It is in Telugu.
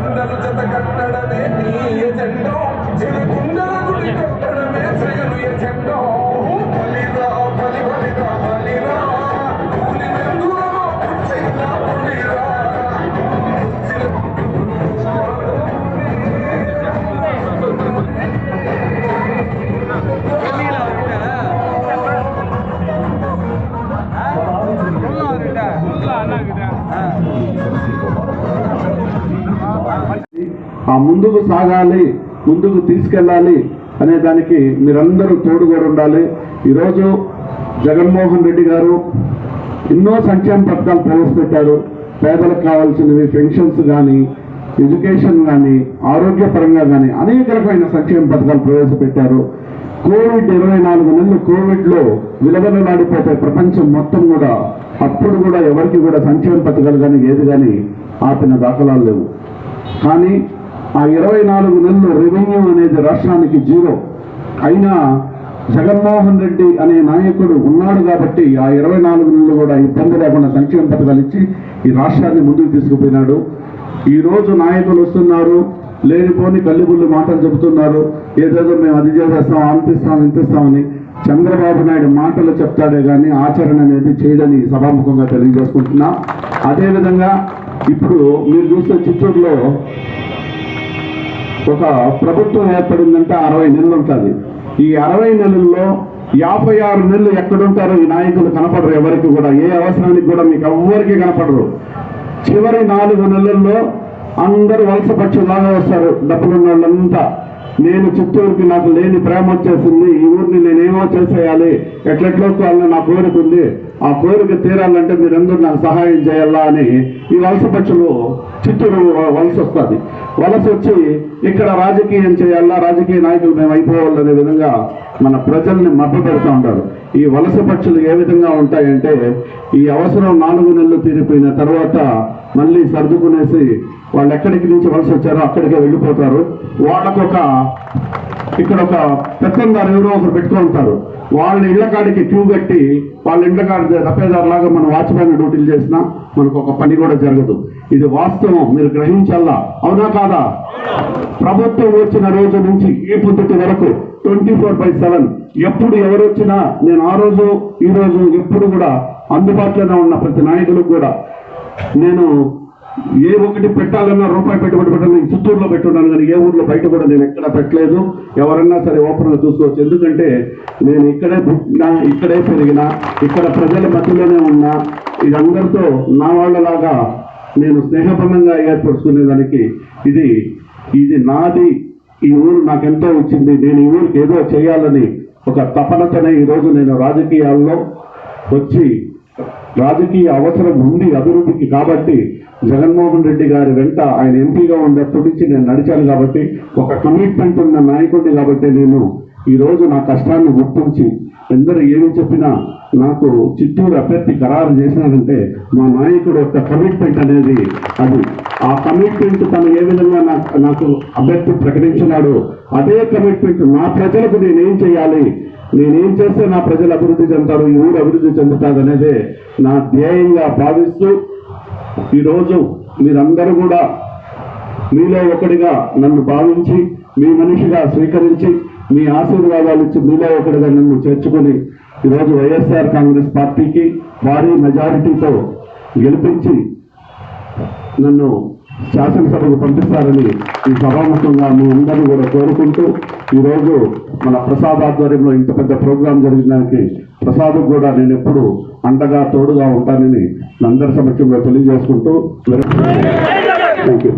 గుండెల జత కట్టడమే నీ ఎజెండో ఆ ముందుకు సాగాలి ముందుకు తీసుకెళ్ళాలి అనే దానికి మీరందరూ తోడుగా ఉండాలి. ఈరోజు జగన్మోహన్ రెడ్డి గారు ఎన్నో సంక్షేమ పథకాలు ప్రవేశపెట్టారు. పేదలకు కావాల్సినవి పెన్షన్స్ కానీ ఎడ్యుకేషన్ కానీ ఆరోగ్యపరంగా కానీ అనేక రకమైన సంక్షేమ పథకాలు ప్రవేశపెట్టారు. కోవిడ్ ఇరవై నాలుగు నెలలు కోవిడ్లో విలవలలాడిపోతే ప్రపంచం మొత్తం కూడా అప్పుడు కూడా ఎవరికి కూడా సంక్షేమ పథకాలు కానీ ఏది కానీ ఆపిన దాఖలాలు లేవు. కానీ ఆ ఇరవై నాలుగు నెలలు రెవెన్యూ అనేది రాష్ట్రానికి జీరో. అయినా జగన్మోహన్ రెడ్డి అనే నాయకుడు ఉన్నాడు కాబట్టి ఆ ఇరవై నాలుగు నెలలు కూడా ఇబ్బంది లేకుండా సంక్షేమ పథకాలు ఇచ్చి ఈ రాష్ట్రాన్ని ముందుకు తీసుకుపోయినాడు. ఈ రోజు నాయకులు వస్తున్నారు లేనిపోని కల్లిబుల్లి మాటలు చెబుతున్నారు. ఏదేదో మేము అది చేసేస్తాం అనిపిస్తాం ఇంతిస్తామని చంద్రబాబు నాయుడు మాటలు చెప్తాడే కానీ ఆచరణ అనేది చేయడని సభాముఖంగా తెలియజేసుకుంటున్నా. అదేవిధంగా ఇప్పుడు మీరు చూస్తే చిత్తూరులో ఒక ప్రభుత్వం ఏర్పడిందంటే అరవై నెలలు ఉంటుంది. ఈ అరవై నెలల్లో యాభై ఆరు నెలలు ఎక్కడుంటారో ఈ నాయకులు కనపడరు ఎవరికి కూడా. ఏ అవసరానికి కూడా మీకు ఎవ్వరికి కనపడరు. చివరి నాలుగు నెలల్లో అందరూ వలస పక్షులాగా వస్తారు డబ్బులున్న వాళ్ళంతా నేను చిత్తూరుకి నాకు లేని ప్రేమ వచ్చేసింది. ఈ ఊరిని నేనేమో చేసేయాలి. ఎట్లెట్లో వాళ్ళని నా కోరిక ఉంది. ఆ కోరిక తీరాలంటే మీరందరూ నాకు సహాయం చేయాలా అని ఈ వలస పక్షులు చిత్తూరు వలస వస్తుంది. వలస వచ్చి ఇక్కడ రాజకీయం చేయాలా రాజకీయ నాయకులు మేము అయిపోవాలనే విధంగా మన ప్రజల్ని మభ్య పెడుతూ ఉంటారు. ఈ వలస పక్షులు ఏ విధంగా ఉంటాయంటే ఈ అవసరం నాలుగు నెలలు తీరిపోయిన తర్వాత మళ్ళీ సర్దుకునేసి వాళ్ళు ఎక్కడికి నుంచి వలస వచ్చారో అక్కడికే వెళ్ళిపోతారు. వాళ్ళకొక ఇక్కడ ఒక పెత్తందారు ఎవరో ఒకరు పెట్టుకుంటారు. వాళ్ళ ఇళ్ళ కాడికి క్యూ కట్టి వాళ్ళ ఇళ్ళ కాడి లాగా మనం వాచ్మెన్ డ్యూటీలు చేసినా మనకు ఒక పని కూడా జరగదు. ఇది వాస్తవం. మీరు గ్రహించాలా? అవునా కాదా? ప్రభుత్వం వచ్చిన రోజు నుంచి ఈ పొద్దుటి వరకు ట్వంటీ ఫోర్ బై సెవెన్ ఎప్పుడు ఎవరు వచ్చినా నేను ఆ రోజు ఈ రోజు ఎప్పుడు కూడా అందుబాటులోనే ఉన్న ప్రతి నాయకులకు కూడా నేను ఏ ఒకటి పెట్టాలన్నా రూపాయి పెట్టుబడి పెట్టాలని చిత్తూరులో పెట్టున్నాను కానీ ఏ ఊర్లో బయట కూడా నేను ఎక్కడ పెట్టలేదు. ఎవరన్నా సరే ఓపెన్గా చూసుకోవచ్చు. ఎందుకంటే నేను ఇక్కడే పుట్టినా ఇక్కడే పెరిగినా ఇక్కడ ప్రజల మధ్యలోనే ఉన్నా ఇదందరితో నా వాళ్ళలాగా నేను స్నేహబంధంగా ఏర్పరుచుకునేదానికి ఇది ఇది నాది. ఈ ఊరు నాకెంతో వచ్చింది. నేను ఈ ఊరికి ఏదో చేయాలని ఒక తపనతోనే ఈరోజు నేను రాజకీయాల్లో వచ్చి రాజకీయ అవసరం ఉంది అభివృద్ధికి కాబట్టి జగన్మోహన్ రెడ్డి గారి వెంట ఆయన ఎంపీగా ఉన్నప్పటి నుంచి నేను నడిచాను కాబట్టి ఒక కమిట్మెంట్ ఉన్న నాయకుడిని కాబట్టి నేను ఈ రోజు నా కష్టాన్ని గుర్తించి ఎందరు ఏమి చెప్పినా నాకు చిత్తూరు అభ్యర్థి ఖరారు చేసినారంటే మా నాయకుడు యొక్క కమిట్మెంట్ అనేది అది. ఆ కమిట్మెంట్ తను ఏ విధంగా నాకు అభ్యర్థి ప్రకటించినాడో అదే కమిట్మెంట్ నా ప్రజలకు నేనేం చేయాలి? నేనేం చేస్తే నా ప్రజలు అభివృద్ధి చెందుతారు? ఈ ఊరు అభివృద్ధి చెందుతారు నా ధ్యేయంగా భావిస్తూ ఈరోజు మీరందరూ కూడా మీలో ఒకటిగా నన్ను భావించి మీ మనిషిగా స్వీకరించి మీ ఆశీర్వాదాలు ఇచ్చి మీలో ఒకటిగా నన్ను చేర్చుకొని ఈరోజు వైఎస్ఆర్ కాంగ్రెస్ పార్టీకి భారీ మెజారిటీతో గెలిపించి నన్ను శాసనసభకు పంపిస్తారని ఈ సభాముఖంగా మీ అందరూ కూడా కోరుకుంటూ ఈరోజు మన ప్రసాద్ ఆధ్వర్యంలో ఇంత పెద్ద ప్రోగ్రాం జరిగినానికి ప్రసాద్ కూడా నేను ఎప్పుడు అండగా తోడుగా ఉంటానని అందరి సమక్షంలో తెలియజేసుకుంటూ థ్యాంక్ యూ